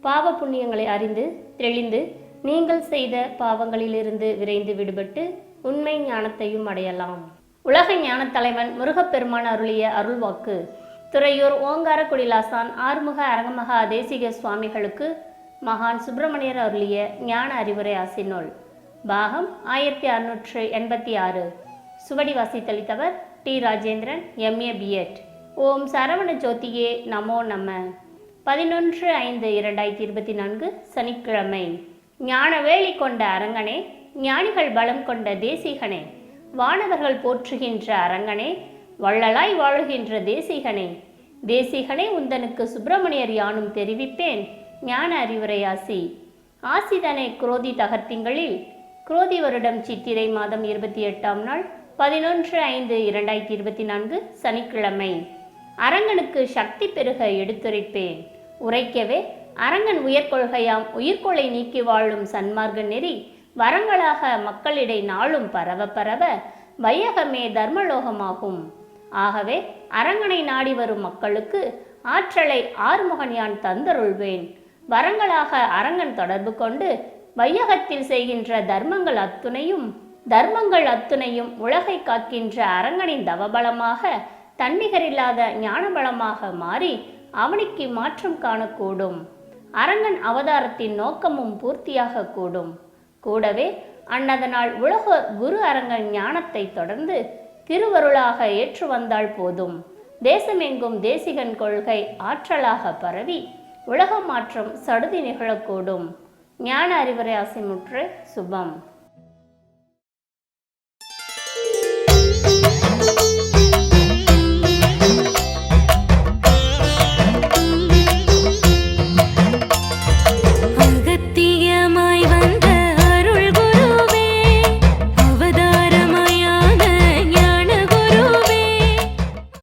பாவ புண்ணியங்களை அறிந்து தெளிந்து நீங்கள் செய்த பாவங்களிலிருந்து விரைந்து விடுபட்டு உண்மை ஞானத்தையும் அடையலாம். உலக ஞானத் தலைவன் முருகப்பெருமான் அருளிய அருள்வாக்கு. துறையூர் ஓங்கார குடிலாசான் ஆறுமுக அரங்கமகா தேசிக சுவாமிகளுக்கு மகான் சுப்பிரமணியர் அருளிய ஞான அறிவுரை ஆசினோல் பாகம் ஆயிரத்தி அறுநூற்று எண்பத்தி ஆறு. சுவடி வாசித்தளித்தவர் T. Rajendran M A B Ed Om Saravana ஜோதியே நமோ நம. பதினொன்று ஐந்து இரண்டாயிரத்தி இருபத்தி நான்கு சனிக்கிழமை. ஞானவேலி கொண்ட அரங்கனே ஞானிகள் பலம் கொண்ட தேசிகனே வானவர்கள் போற்றுகின்ற அரங்கனே வள்ளலாய் வாழுகின்ற தேசிகனே தேசிகனே உந்தனுக்கு சுப்பிரமணியர் யானும் தெரிவிப்பேன் ஞான அறிவுரை ஆசி. ஆசிதனை குரோதி தகர்த்திங்களில் குரோதி வருடம் சித்திரை மாதம் இருபத்தி எட்டாம் நாள் பதினொன்று ஐந்து இரண்டாயிரத்தி இருபத்தி நான்கு சனிக்கிழமை. அரங்கனுக்கு சக்தி பெருக எடுத்துரைப்பேன். உரைக்கவே அரங்கன் உயர்கொள்கையாம் உயிர்கொலை நீக்கி வாழும் சன்மார்க்க நெறி வரங்களாக மக்களிடை நாளும் பரவ பரவ வையகமே தர்மலோகமாகும். ஆகவே அரங்கனை நாடி வரும் மக்களுக்கு ஆற்றலை ஆறுமுகன் யான் தந்தருள்வேன். வரங்களாக அரங்கன் தொடர்பு கொண்டு வையகத்தில் செய்கின்ற தர்மங்கள் அத்துணையும் தர்மங்கள் அத்துணையும் உலகை காக்கின்ற அரங்கனின் தவபலமாக தன்னிகரில்லாத ஞானபலமாக மாறி அவனுக்கு மாற்றம் காணக்கூடும். அரங்கன் அவதாரத்தின் நோக்கமும் பூர்த்தியாக கூடும். கூடவே அன்னதனால் உலக குரு அரங்கன் ஞானத்தை தொடர்ந்து திருவருளாக ஏற்று வந்தால் போதும். தேசமெங்கும் தேசிகன் கொள்கை ஆற்றலாக பரவி உலக மாற்றம் சடுதி நிகழக்கூடும். ஞான அறிவுரை ஆசிமுற்று சுபம்.